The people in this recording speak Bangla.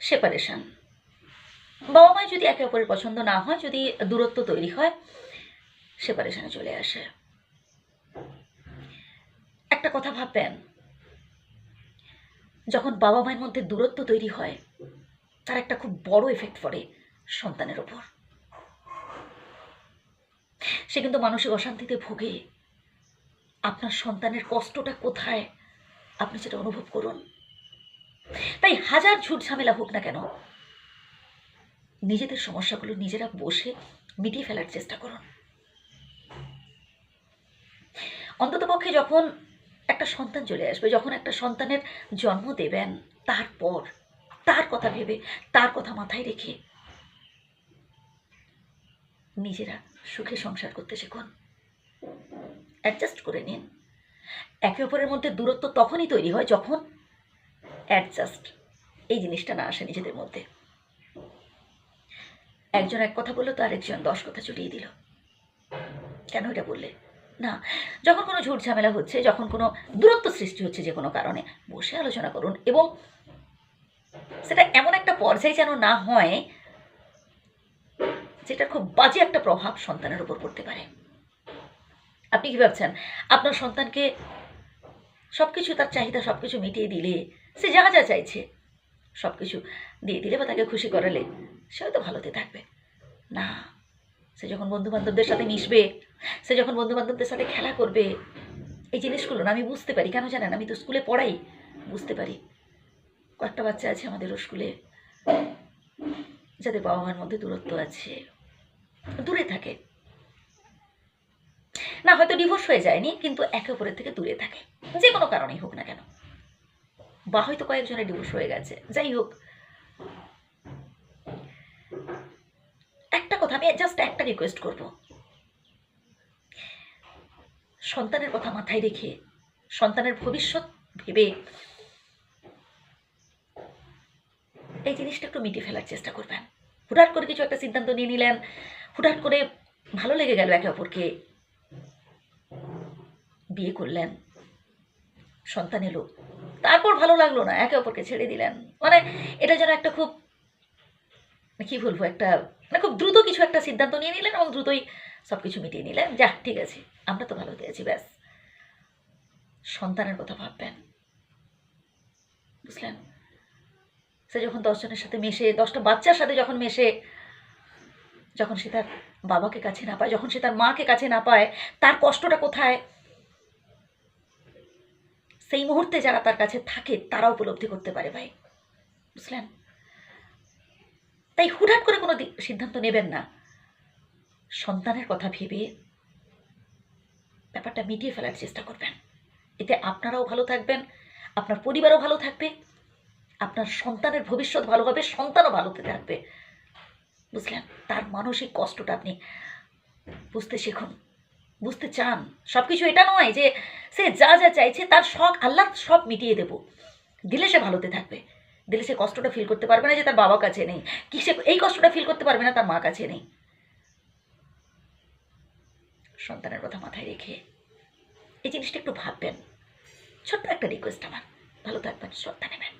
সেপারেশন। বাবা মায়ের যদি একে অপরের পছন্দ না হয়, যদি দূরত্ব তৈরি হয়, সেপারেশানে চলে আসে। একটা কথা ভাববেন, যখন বাবা মায়ের মধ্যে দূরত্ব তৈরি হয়, তার একটা খুব বড় এফেক্ট পড়ে সন্তানের ওপর। সে কিন্তু মানসিক অশান্তিতে ভোগে। আপনার সন্তানের কষ্টটা কোথায়? আপনি সেটা অনুভব করুন। তাই হাজার ঝুট ঝামেলা হোক না কেন, নিজেদের সমস্যাগুলো নিজেরা বসে মিটিয়ে ফেলার চেষ্টা করুন। অন্ততপক্ষে যখন একটা সন্তান চলে আসবে, যখন একটা সন্তানের জন্ম দেবেন, তারপর, তার কথা ভেবে, তার কথা মাথায় রেখে নিজেরা সুখে সংসার করতে শিখুন। অ্যাডজাস্ট করে নিন। একে অপরের মধ্যে দূরত্ব তখনই তৈরি হয় যখন অ্যাডজাস্ট। এই জিনিসটা না আসে নিজেদের মধ্যে। একজন এক কথা বলল, তো আরেকজন দশ কথা চুটিয়ে দিল। কেন এটা বললে? না, যখন কোনো ঝুট ঝামেলা হচ্ছে, যখন কোনো দূরত্ব সৃষ্টি হচ্ছে যে কোনো কারণে, বসে আলোচনা করুন এবং সেটা এমন একটা পর্যায়ে যেন না হয় যেটা খুব বাজে একটা প্রভাব সন্তানের উপর পড়তে পারে। আপনি কি ভাবছেন? আপনার সন্তানকে সব কিছু তার চাহিদা সব কিছু মিটিয়ে দিলে সে যা যা চাইছে সব কিছু দিয়ে দিলে বা তাকে খুশি করালে সে হয়তো ভালোতে থাকবে। না, সে যখন বন্ধু বান্ধবদের সাথে মিশবে, সে যখন বন্ধু বান্ধবদের সাথে খেলা করবে, এই জিনিসগুলো না আমি বুঝতে পারি। কেন জানেন? আমি তো স্কুলে পড়াই, বুঝতে পারি। কয়েকটা বাচ্চা আছে আমাদেরও স্কুলে, যাদের বাবা মার মধ্যে দূরত্ব আছে, দূরে থাকে। না, হয়তো ডিভোর্স হয়ে যায়নি, কিন্তু একে অপরের থেকে দূরে থাকে। যে কোনো কারণেই হোক না কেন। বা হয়তো কয়েকজনের ডিভোর্স হয়ে গেছে। যাই হোক। একটা কথা আমি জাস্ট একটা রিকোয়েস্ট করব। সন্তানের কথা মাথায় রেখে, সন্তানের ভবিষ্যৎ ভেবে এই জিনিসটা একটু মিটিয়ে ফেলার চেষ্টা করবেন। হুটহাট করে কিছু একটা সিদ্ধান্ত নিয়ে নিলেন, হুটহাট করে ভালো লেগে গেল একে অপরকে। বিয়ে করলেন, সন্তান এলো। তারপর ভালো লাগল না, একে অপরকে ছেড়ে দিলেন। মানে এটা যেন একটা খুব, কি বলব, একটা মানে খুব দ্রুত কিছু একটা সিদ্ধান্ত নিয়ে নিলেন এবং দ্রুতই সব কিছু মিটিয়ে নিলেন। যা, ঠিক আছে, আমরা তো ভালোতে আছি ব্যাস। সন্তানের কথা ভাববেন। বুঝলেন? সে যখন দশজনের সাথে মেশে, দশটা বাচ্চার সাথে যখন মেশে, যখন সে তার বাবাকে কাছে না পায়, যখন সে তার মাকে কাছে না পায়, তার কষ্টটা কোথায়? সেই মুহূর্তে যারা তার কাছে থাকে তারা উপলব্ধি করতে পারে ভাই। বুঝলেন? তাই হুটহাট করে কোনো সিদ্ধান্ত নেবেন না। সন্তানের কথা ভেবে ব্যাপারটা মিটিয়ে ফেলার চেষ্টা করবেন। এতে আপনারাও ভালো থাকবেন, আপনার পরিবারও ভালো থাকবে, আপনার সন্তানের ভবিষ্যৎ ভালো হবে, সন্তানও ভালোতে থাকবে। বুঝলেন? তার মানসিক কষ্টটা আপনি বুঝতে শিখুন। বুঝতে চান? সব কিছু এটা নয় যে সে যা যা চাইছে তার শখ আল্লাহ সব মিটিয়ে দেব। দিলে সে ভালোতে থাকবে। দিলে সে কষ্টটা ফিল করতে পারবে না যে তার বাবা কাছে নেই। কি সে এই কষ্টটা ফিল করতে পারবে না তার মা কাছে নেই। সন্তানের কথা মাথায় রেখে এই জিনিসটা একটু ভাববেন। ছোট্ট একটা রিকোয়েস্ট আমার। ভালো থাকবেন, শ্রদ্ধা নেবেন।